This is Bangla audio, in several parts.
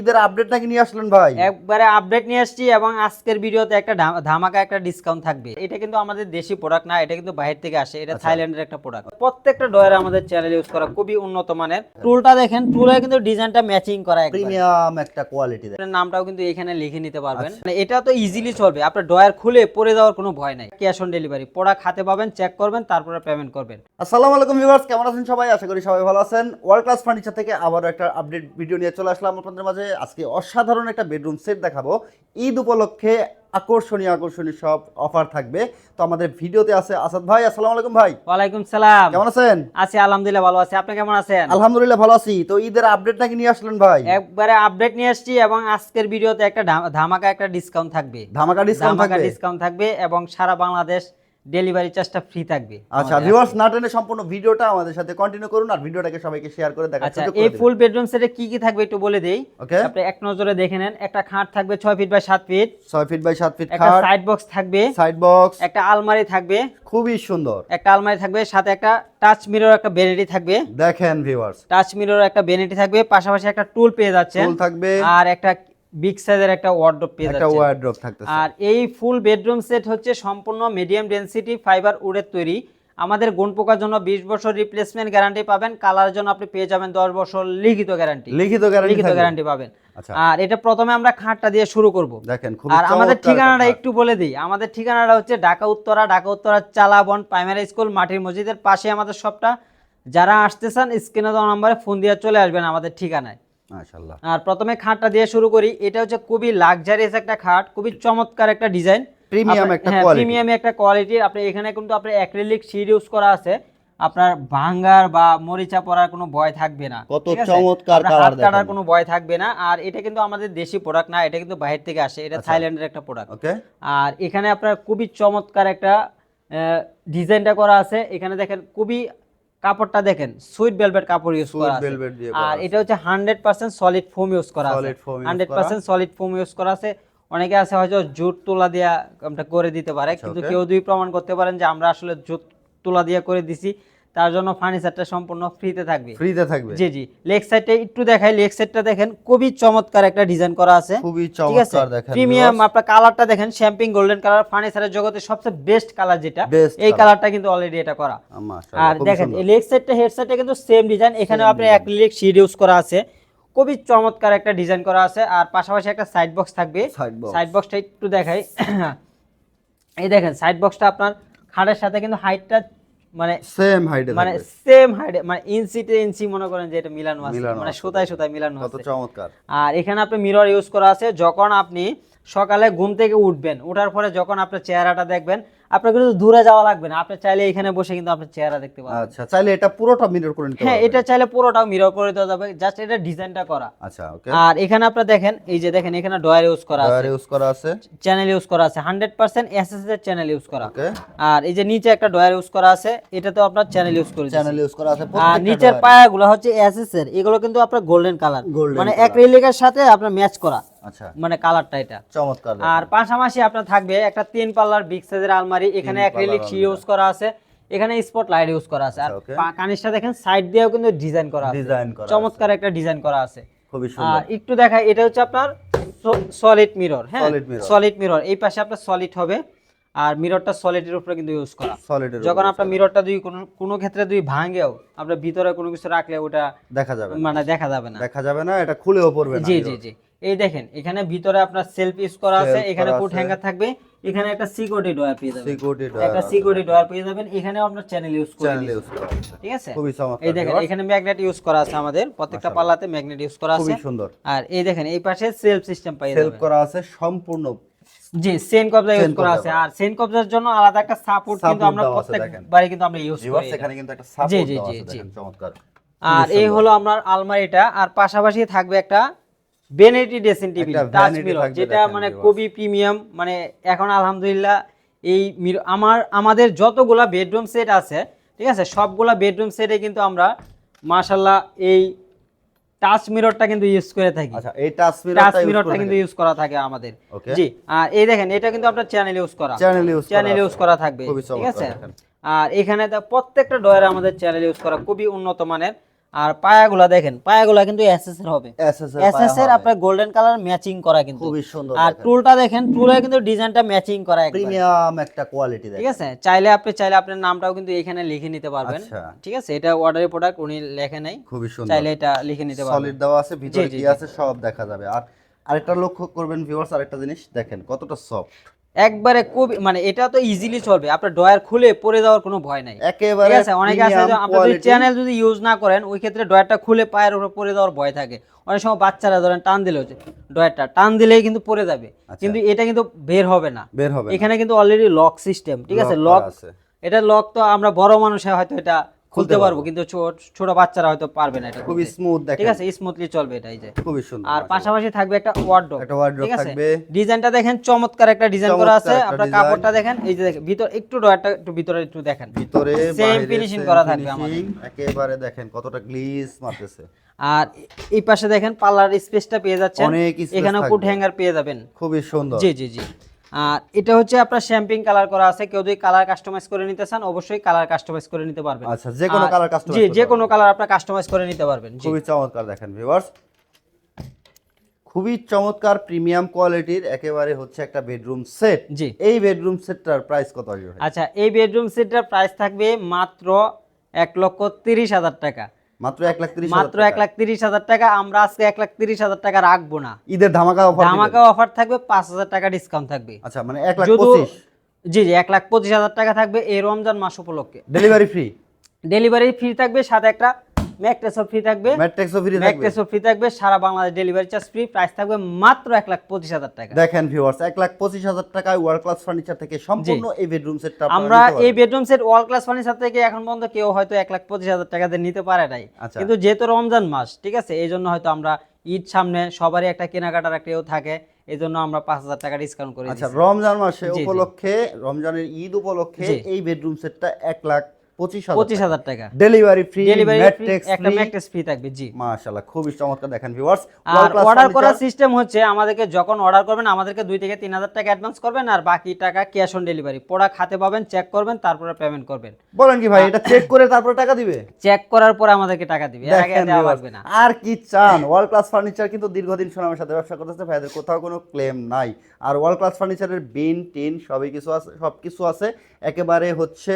ঈদের আপডেট নাকি নিয়ে আসলেন ভাই? একবারে আপডেট নিয়ে আসছি এবং আজকের ভিডিওতে একটা ধামাকা একটা ডিসকাউন্ট থাকবে। এটা কিন্তু আমাদের দেশি প্রোডাক্ট না এটা কিন্তু বাইরে থেকে আসে। এটা থাইল্যান্ডের একটা প্রোডাক্ট প্রত্যেকটা ডয়ারে আমাদের চ্যানেল ইউজ করা খুবই উন্নত মানের। টুলটা দেখেন টুলের কিন্তু ডিজাইনটা ম্যাচিং করা। প্রিমিয়াম একটা কোয়ালিটি আপনার নামটাও কিন্তু এখানে লিখে নিতে পারবেন। মানে এটা তো ইজিলি চলবে। আপনার ডয়ার খুলে পরে যাওয়ার কোনো ভয় নাই। ক্যাশ অন ডেলিভারি প্রোডাক্ট হাতে পাবেন চেক করবেন তারপরে পেমেন্ট করবেন। আসসালামু আলাইকুম ভিউয়ার্স কেমন আছেন সবাই? আশা করি সবাই ভালো আছেন। ওয়ার্ল্ড ক্লাস ফার্নিচার থেকে আবারও একটা আপডেট ভিডিও নিয়ে চলে আসলাম আপনাদের মাঝে। আজকে অসাধারণ একটা বেডরুম সেট দেখাবো। ঈদ উপলক্ষে আকর্ষণীয় আকর্ষণীয় সব অফার থাকবে। তো আমাদের ভিডিওতে আছে আসাদ ভাই আসসালামু আলাইকুম ভাই। ওয়ালাইকুম সালাম। কেমন আছেন? আছি আলহামদুলিল্লাহ ভালো আছি। আপনি কেমন আছেন? আলহামদুলিল্লাহ ভালো আছি। তো ঈদের আপডেট নাকি নিয়ে আসলেন ভাই? একবারে আপডেট নিয়ে আসছি এবং আজকের ভিডিওতে একটা ধামাকা একটা ডিসকাউন্ট থাকবে। ধামাকা ডিসকাউন্ট থাকবে। ডিসকাউন্ট থাকবে এবং সারা বাংলাদেশ ডেলিভারি চার্জটা ফ্রি থাকবে। আচ্ছা ভিউয়ার্স না টেনে সম্পূর্ণ ভিডিওটা আমাদের সাথে কন্টিনিউ করুন আর ভিডিওটাকে সবাইকে শেয়ার করে দেখার আচ্ছা এই ফুল বেডরুম সেটে কি কি থাকবে একটু বলে দেই। ওকে আপনি এক নজরে দেখে নেন একটা খাট থাকবে ছয় ফিট বাই সাত ফিট 6 ফিট বাই 7 ফিট খাট একটা সাইড বক্স থাকবে সাইড বক্স একটা আলমারি থাকবে। খুবই সুন্দর। একটা আলমারি থাকবে সাথে একটা টাচ মিরর একটা বেনিটি থাকবে। দেখেন ভিউয়ার্স টাচ মিরর একটা বেনিটি থাকবে পাশাপাশি একটা টুল পেয়ে যাচ্ছেন। ফুল থাকবে। আর একটা বিগ সাইজের একটা ওয়ার্ডরোব পেয়ে একটা ওয়ার্ড্রপ থাকতেছে। আর এই ফুল বেডরুম সেট হচ্ছে সম্পূর্ণ মিডিয়াম ডেনসিটি ফাইবার উডের তৈরি। আমাদের গুণ পোকার জন্য বিশ বছর রিপ্লেসমেন্ট গ্যারান্টি পাবেন কালারের জন্য আপনি পেয়ে যাবেন দশ বছর লিখিত গ্যারান্টি লিখিত গ্যারান্টি লিখিত গ্যারান্টি পাবেন। আচ্ছা। আর এটা প্রথমে আমরা খাটটা দিয়ে শুরু করব। দেখেন খুব আর আমাদের ঠিকানাটা একটু বলে দিই। আমাদের ঠিকানাটা হচ্ছে ঢাকা উত্তরা ঢাকা উত্তরা চালাবন প্রাইমারি স্কুল মাটির মসজিদের পাশে আমাদের সবটা যারা আসতে চান স্ক্রিনে দেওয়া নম্বরে ফোন দিয়ে চলে আসবেন আমাদের ঠিকানায়। মাশাআল্লাহ। আর প্রথমে খাটটা দিয়ে শুরু করি। এটা হচ্ছে খুবই লাক্সারিয়াস একটা খাট খুবই চমৎকার একটা ডিজাইন প্রিমিয়াম একটা কোয়ালিটি প্রিমিয়াম একটা কোয়ালিটি আপনি এখানে কিন্তু আপনার অ্যাক্রিলিক শিট ইউজ করা আছে। আপনার ভাঙ্গার বা মরিচা পড়ার কোনো ভয় থাকবে না। কত চমৎকার কালার কাটার কোনো ভয় থাকবে না। আর এটা কিন্তু আমাদের দেশি প্রোডাক্ট না এটা কিন্তু বাইরে থেকে আসে। এটা থাইল্যান্ডের একটা প্রোডাক্ট ওকে। আর এখানে আপনার খুবই চমৎকার একটা ডিজাইনটা করা আছে। এখানে দেখেন খুবই কাপড়টা দেখেন সুইট ভেলভেট কাপড় ইউজ করা আছে। আর এটা হচ্ছে hundred percent solid foam use করা আছে। Solid foam use হান্ড্রেড করা। পার্সেন্ট সলিড ফোম ইউজ করা আছে। অনেকে আছে হয়তো জুট তুলা দিয়া আমরা করে দিতে পারে কিন্তু আচ্ছা, কেউ দুই প্রমাণ করতে পারেন যে আমরা আসলে জুট তুলা দিয়া করে দিছি তার জন্য ফার্নিচারটা সম্পূর্ণ ফ্রিতে থাকবে। ফ্রিতে থাকবে। জি জি। লেগ সাইডটা একটু দেখাই লেগ সাইডটা দেখেন খুবই চমৎকার একটা ডিজাইন করা আছে। খুবই চমৎকার দেখেন প্রিমিয়াম আপনার কালারটা দেখেন শ্যাম্পিং গোল্ডেন কালার ফার্নিচারের জগতে সবচেয়ে বেস্ট কালার যেটা এই কালারটা কিন্তু অলরেডি এটা করা। আর দেখেন এই লেগ সাইডটা হেড সাইডটা কিন্তু সেম ডিজাইন এখানেও আপনি অ্যাক্রিলিক শিট ইউজ করা আছে। খুবই চমৎকার একটা ডিজাইন করা আছে। আর পাশাপাশি একটা সাইড বক্স থাকবে। সাইড বক্সটা একটু দেখাই। এই দেখেন সাইড বক্সটা আপনার খাটের সাথে কিন্তু হাইটটা মানে সেম হাইটে মানে সেম হাইট মানে ইঞ্চিতে ইঞ্চি মনে করেন যে এটা মিলানো আছে। মানে সোতায় সুতায় মিলানো কত আছে। চমৎকার। আর এখানে আপনি মিরর ইউজ করা আছে যখন আপনি সকালে ঘুম থেকে উঠবেন ওঠার পরে যখন আপনার চেহারাটা দেখবেন আপনার কিন্তু দূরে যাওয়া লাগবে না। আপনি চাইলে এখানে বসে কিন্তু আপনার চেহারা দেখতে পাবেন আচ্ছা চাইলে এটা পুরোটা মিরর করে নিতে হ্যাঁ এটা চাইলে পুরোটাও মিরর করে দেওয়া যাবে জাস্ট এটা ডিজাইনটা করা। আচ্ছা ওকে আর এখানে আপনারা দেখেন এই যে দেখেন এখানে ডয়ার ইউজ করা আছে। ডয়ার ইউজ করা আছে। চ্যানেল ইউজ করা আছে হান্ড্রেড পার্সেন্ট এসএস এর চ্যানেল ইউজ করা। ওকে আর এই যে নিচে একটা ডয়ার ইউজ করা আছে এটা তো আপনার চ্যানেল ইউজ করে চ্যানেল ইউজ করা আছে আর নিচের। পায়াগুলো হচ্ছে এসএস এর এগুলো কিন্তু আপনার গোল্ডেন কালার মানে। অ্যাক্রিলিকের সাথে আপনার ম্যাচ করা। আচ্ছা। মানে কালারটা এটা। চমৎকার আর পাশাপাশি আপনার থাকবে একটা তিন পাল্লার বিগ সাইজের আলমারি। এখানে অ্যাক্রিলিক ইউজ করা আছে। এখানে স্পট লাইট ইউজ করা আছে। আর আচ্ছা, কানিসটা দেখেন সাইড দিয়েও কিন্তু ডিজাইন করা আছে। ডিজাইন করা চমৎকার একটা ডিজাইন করা আছে। খুবই আর সুন্দর একটু দেখাই এটা হচ্ছে আপনার সলিড মিরর হ্যাঁ। সলিড মিরর এই পাশে আপনার সলিড হবে। আর মিররটা সলিডের উপরে কিন্তু ইউজ করা। যখন আপনার মিররটা দুই কোনো কোনো ক্ষেত্রে দুই ভাঙেও আপনার ভিতরে কোনো কিছু রাখলে ওটা দেখা যাবে মানে দেখা যাবে না। দেখা যাবে না এটা খুলেও পড়বে না জি জি জি। এই দেখেন এখানে ভিতরে আপনার সেলফ ইউজ করা আছে এখানে আছে। হ্যাঙ্গার থাকবে এখানে একটা সিকিউরিটি ডয়ার পেয়ে যাবেন। সিকিউরিটি একটা সিকিউরিটি ডয়ার পেয়ে যাবেন এখানেও আপনার চ্যানেল ইউজ করে চ্যানেল ইউজ করা ঠিক আছে? খুবই চমৎকার এই দেখেন এখানে ম্যাগনেট ইউজ করা আছে আমাদের প্রত্যেকটা পাল্লাতে ম্যাগনেট ইউজ করা আছে। খুবই সুন্দর। আর এই দেখেন এই পাশে সেলফ সিস্টেম পেয়ে সেলফ করা আছে সম্পূর্ণ জি সেন কবজা ইউজ করা আছে। আর সেন কবজার জন্য আলাদা একটা সাপোর্ট কিন্তু আমরা দেখেন। প্রত্যেকবারই কিন্তু আমরা ইউজ করি এখানে কিন্তু একটা সাপোর্ট জি, দেওয়া জি, আছে চমৎকার। আর এই হলো আপনার আলমারিটা আর পাশাপাশি থাকবে একটা vanity dressing table touch mirror যেটা মানে। খুবই প্রিমিয়াম মানে এখন আলহামদুলিল্লাহ এই আমার আমাদের যতগুলা বেডরুম সেট আছে ঠিক আছে সবগুলা বেডরুম সেটে কিন্তু আমরা মাশাল্লাহ এই টাচ মিররটা কিন্তু ইউজ করে থাকি। আচ্ছা এই টাচ মিররটা কিন্তু ইউজ করা থাকে আমাদের। জি আর এই দেখেন এটা কিন্তু আপনার চ্যানেল ইউজ করা। চ্যানেল ইউজ চ্যানেল ইউজ করা থাকবে ঠিক আছে। আর এখানে তো প্রত্যেকটা ডয়ারে আমাদের চ্যানেল ইউজ করা খুবই উন্নত মানের। আর পায়াগুলা দেখেন পায়াগুলা কিন্তু এসএস এর হবে। এসএস এর আপনার গোল্ডেন কালার ম্যাচিং করা কিন্তু। খুবই সুন্দর আর টুলটা দেখেন টুলের কিন্তু ডিজাইনটা ম্যাচিং করা একবার। প্রিমিয়াম একটা কোয়ালিটি ঠিক আছে? চাইলে আপনি চাইলে আপনার নামটাও কিন্তু এখানে লিখে নিতে পারবেন। আচ্ছা। ঠিক আছে? এটা অর্ডারি প্রোডাক্ট উনি লেখে নাই। খুবই সুন্দর। চাইলে এটা লিখে নিতে পারবেন। সলিড দেওয়া আছে ভিতরে কি আছে সব দেখা যাবে। আর আরেকটা লক্ষ্য করবেন ভিউয়ার্স আরেকটা জিনিস। দেখেন কতটা সফট একবারে খুব মানে এটা তো ইজিলি চলবে। আপনার ডয়ার খুলে পড়ে যাওয়ার কোনো ভয় নাই। একেবারে আছে? অনেকে আছে আপনার যদি চ্যানেল যদি ইউজ না করেন ওই ক্ষেত্রে ডয়ারটা খুলে পায়ের উপরে পড়ে যাওয়ার ভয় থাকে। অনেক সময় বাচ্চারা ধরেন টান দিলে হচ্ছে ডয়ারটা টান দিলেই কিন্তু পড়ে যাবে। আচ্ছা। কিন্তু এটা কিন্তু বের হবে না। বের হবে এখানে কিন্তু অলরেডি লক সিস্টেম ঠিক আছে? লক। এটা লক তো আমরা বড় মানুষে হয়তো এটা খুলতে পারব কিন্তু ছোট বাচ্চারা হয়তো পারবে না এটা খুবই খুলতে। স্মুথ ঠিক আছে স্মুথলি চলবে এটা এই যে। খুবই সুন্দর আর পাশাপাশি থাকবে একটা ওয়ার্ডরোব একটা আছে? থাকবে। ডিজাইনটা দেখেন চমৎকার একটা ডিজাইন করা আছে। আপনার কাপড়টা দেখেন এই যে দেখেন ভিতর একটু ডয়ারটা একটু ভিতরে একটু দেখেন। ভিতরে finishing same করা থাকবে finishing, একেবারে দেখেন কতটা গ্লিস মারতেছে। আর এই পাশে দেখেন পার্লার স্পেসটা পেয়ে যাচ্ছেন। এখানে। কুট হ্যাঙ্গার পেয়ে যাবেন। খুবই সুন্দর। জি জি জি। আর এটা হচ্ছে আপনার শ্যাম্পিং কালার করা আছে। কেউ যদি কালার কাস্টমাইজ করে নিতে চান অবশ্যই কালার কাস্টমাইজ করে নিতে পারবেন। আচ্ছা যে কোনো কালার কাস্টমাইজ জি যে কোনো কালার আপনার কাস্টমাইজ করে নিতে পারবেন। খুবই চমৎকার দেখেন ভিউয়ার্স খুবই চমৎকার প্রিমিয়াম কোয়ালিটির একেবারে হচ্ছে একটা বেডরুম সেট জি। এই বেডরুম সেটটার প্রাইস কত আসবে আচ্ছা এই বেডরুম সেটটার প্রাইস থাকবে মাত্র এক লক্ষ তিরিশ হাজার টাকা। মাত্র এক লাখ তিরিশ মাত্র এক লাখ তিরিশ হাজার টাকা। আমরা আজকে এক লাখ তিরিশ হাজার টাকা রাখব না। ঈদের ধামাকা অফার ধামাকা অফার থাকবে পাঁচ হাজার টাকা ডিসকাউন্ট থাকবে। আচ্ছা মানে এক লাখ পঁচিশ। জি জি এক লাখ পঁচিশ হাজার টাকা থাকবে এই রমজান মাস উপলক্ষে। ডেলিভারি ফ্রি ডেলিভারি ফ্রি থাকবে সাথে একটা ফ্রি থাকবে। ফ্রি থাকবে। ফ্রি থাকবে সারা Bangladesh delivery charge free price থাকবে মাত্র এক লাখ পঁচিশ হাজার টাকা। দেখেন ভিউয়ার্স এক লাখ পঁচিশ হাজার টাকায় ওয়ার্ল্ড ক্লাস ফার্নিচার থেকে সম্পূর্ণ এই বেডরুম সেটটা আমরা এই bedroom set wall class furniture থেকে এখন পর্যন্ত কেউ হয়তো এক লাখ পঁচিশ হাজার নিতে পারে নাই। আচ্ছা। কিন্তু যেহেতু রমজান মাস ঠিক আছে এই জন্য হয়তো আমরা ঈদ সামনে সবারই একটা কেনাকাটার একটা থাকে এই জন্য আমরা পাঁচ হাজার টাকা ডিসকাউন্ট করি আচ্ছা রমজান মাসে। উপলক্ষে রমজানের ঈদ উপলক্ষে এই বেডরুম সেটটা এক লাখ পঁচিশ হাজার টাকা। ডেলিভারি ফ্রি একটা ফ্রি ফ্রি থাকবে জি। মাশাআল্লাহ খুবই চমৎকার দেখেন ভিউয়ার্স আর অর্ডার করার সিস্টেম হচ্ছে আমাদেরকে যখন অর্ডার করবেন আমাদেরকে দুই থেকে তিন হাজার টাকা অ্যাডভান্স করবেন আর বাকি টাকা ক্যাশ অন ডেলিভারি প্রোডাক্ট হাতে পাবেন চেক করবেন তারপরে পেমেন্ট করবেন। বলেন কি ভাই এটা চেক করে তারপর টাকা দিবে? চেক করার পরে আমাদেরকে টাকা দিবে এর আগে দেওয়া লাগবে না। আর কি চান? ওয়ার্ল্ড ক্লাস ফার্নিচার কিন্তু দীর্ঘদিন সুনামের সাথে ব্যবসা করতেছে ভাইদের কোথাও কোনো ক্লেম নাই। আর ওয়ার্ল্ড ক্লাস ফার্নিচারের বিন টিন সবই কিছু আছে সব কিছু আছে। একেবারে হচ্ছে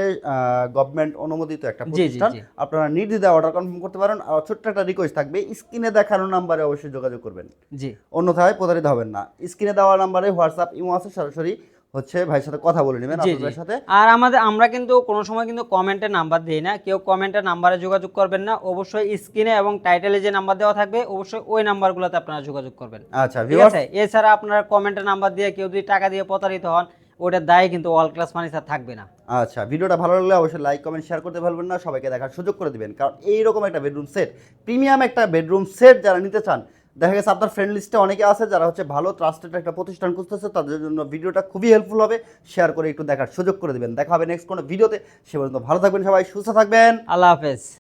গভর্নমেন্ট অনুমোদিত একটা প্রতিষ্ঠান। আপনারা নির্দ্বিধায় অর্ডার কনফার্ম করতে পারেন। আর ছোট্ট একটা রিকোয়েস্ট থাকবে স্ক্রিনে দেখানো নাম্বারে অবশ্যই যোগাযোগ করবেন। জি। অন্যথায় প্রতারিত হবেন না। স্ক্রিনে দেওয়া নাম্বারে হোয়াটসঅ্যাপ ইমো আছে সরাসরি হচ্ছে ভাইয়ের সাথে কথা বলে নেবেন আপনাদের সাথে। আর আমাদের আমরা কিন্তু কোনো সময় কিন্তু কমেন্টে নাম্বার দিই না। কেউ কমেন্টের নাম্বারে যোগাযোগ করবেন না। অবশ্যই স্ক্রিনে এবং টাইটেলে যে নাম্বার দেওয়া থাকবে অবশ্যই ওই নাম্বারগুলোতে আপনারা যোগাযোগ করবেন। আচ্ছা ঠিক আছে? এছাড়া আপনারা কমেন্টের নাম্বার দিয়ে কেউ যদি টাকা দিয়ে প্রতারিত হন ওটার দায় কিন্তু অল ক্লাস ফার্নিচার থাকবে না। আচ্ছা ভিডিওটা ভালো লাগলে অবশ্যই লাইক কমেন্ট শেয়ার করতে ভুলবেন না। সবাইকে দেখার সুযোগ করে দিবেন। কারণ এইরকম একটা বেডরুম সেট প্রিমিয়াম একটা বেডরুম সেট যারা নিতে চান দেখা গেছে আপনার ফ্রেন্ড লিস্টে অনেকে আছে যারা হচ্ছে ভালো ট্রাস্টেড একটা প্রতিষ্ঠান খুঁজতেছে তাদের জন্য ভিডিওটা খুবই হেল্পফুল হবে। শেয়ার করে একটু দেখার সুযোগ করে দিবেন। দেখা হবে নেক্সট কোনো ভিডিওতে সে পর্যন্ত ভালো থাকবেন সবাই সুস্থ থাকবেন। আল্লাহ হাফেজ।